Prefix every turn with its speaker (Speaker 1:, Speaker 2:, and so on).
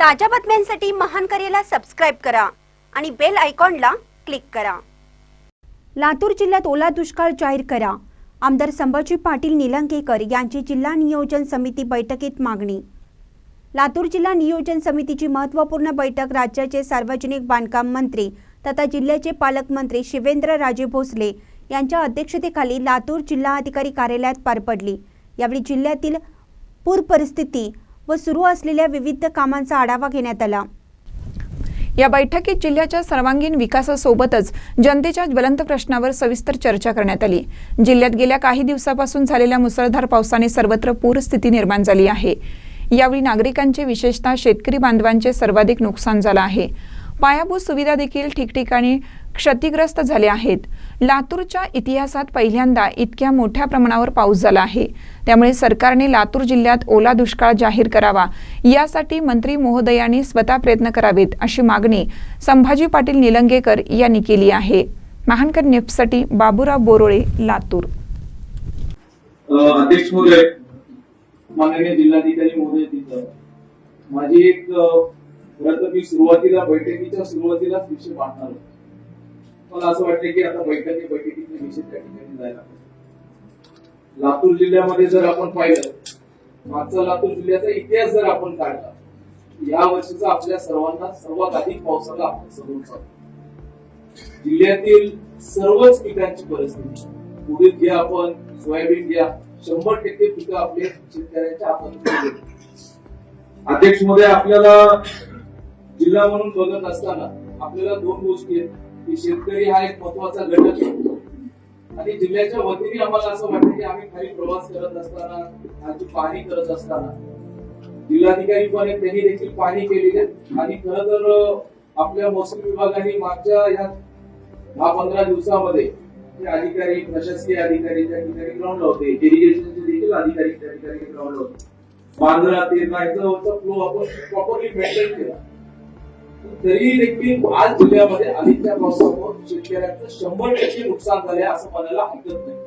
Speaker 1: ताज्या बातम्यांसाठी महान करेला सबस्क्राईब करा आणि बेल आयकॉनला क्लिक करा. लातूर जिल्ह्यात ओला दुष्काळ जाहीर करा. आमदार संभाजी पाटील निलंगेकर यांची जिल्हा नियोजन समिती बैठकीत मागणी. लातूर जिल्हा नियोजन समितीची महत्त्वपूर्ण बैठक राज्याचे सार्वजनिक बांधकाम मंत्री तथा जिल्ह्याचे पालकमंत्री शिवेंद्र राजे भोसले यांच्या अध्यक्षतेखाली लातूर जिल्हाधिकारी कार्यालयात पार पडली. यावेळी जिल्ह्यातील पूर परिस्थिती व सुरू असलेल्या विविध कामांचा आढावा घेण्यात आला.
Speaker 2: या बैठकीत जिल्ह्याच्या सर्वांगीण विकासासोबतच जनतेच्या ज्वलंत प्रश्नावर सविस्तर चर्चा करण्यात आली. जिल्ह्यात गेल्या काही दिवसापासून झालेल्या मुसळधार पावसाने सर्वत्र पूरस्थिती निर्माण झाली आहे. यावेळी नागरिकांचे विशेषतः शेतकरी बांधवांचे सर्वाधिक नुकसान झालं आहे. पायाभूत सुविधा देखील ठिकठिकाणी क्षतिग्रस्त झाल्या आहेत. लातूरच्या इतिहासात पहिल्यांदा इतक्या मोठ्या प्रमाणावर पाऊस झाला आहे. त्यामुळे सरकारने लातूर जिल्ह्यात ओला दुष्काळ जाहीर करावा. यासाठी मंत्री महोदयांनी स्वतः प्रयत्न करावेत अशी मागणी संभाजी पाटील निलंगेकर यांनी केली आहे. महानकर न्यूजसाठी बाबुराव बोरोळे लातूर.
Speaker 3: अध्यक्ष महोदय माननीय जिल्हाधिकारी महोदय माझी एक खरं तर मी सुरुवातीला बैठकीच्या सुरुवातीला विषय मांडणार होतो. मला असं वाटतं की आता बैठकी बैठकीतले निश्चित त्या ठिकाणी जायला पाहिजे. लातूर जिल्ह्यामध्ये जर आपण पाहिलं मागचा लातूर जिल्ह्याचा इतिहास जर आपण काढला या वर्षीचा आपल्या सर्वांना सर्वात अधिक पावसाला आपण समोर चालतो जिल्ह्यातील सर्वच पिकांची परिस्थिती उडीद घ्या आपण सोयाबीन घ्या शंभर टक्के पिकं आपले शेतकऱ्यांच्या हातात अध्यक्षमध्ये आपल्याला जिल्हा म्हणून बघत असताना आपल्याला दोन गोष्टी आहेत. की शेतकरी हा एक महत्त्वाचा घटक आहे. आणि जिल्ह्याच्या वतीने आम्हाला असं वाटतं की आम्ही खाली प्रवास करत असताना आमची पाहणी करत असताना जिल्हाधिकारी पण आहेत, त्यांनी देखील पाहणी केलेली आहे. आणि खर तर आपल्या महसूल विभागाने मागच्या या दहा पंधरा दिवसामध्ये हे अधिकारी प्रशासकीय अधिकारी त्या ठिकाणी ग्राउंडला होते. इरिगेशनचे देखील अधिकारी त्या ठिकाणी ग्राउंडला होते. बांद्रा तेरणा याचा फ्लो आपण प्रॉपरली मेंटेन केला. तरी देखील आज जिल्ह्यामध्ये अधिकच्या पावसामुळे शेतकऱ्यांचं शंभर टक्के नुकसान झाले असं म्हणायला हरकत नाही.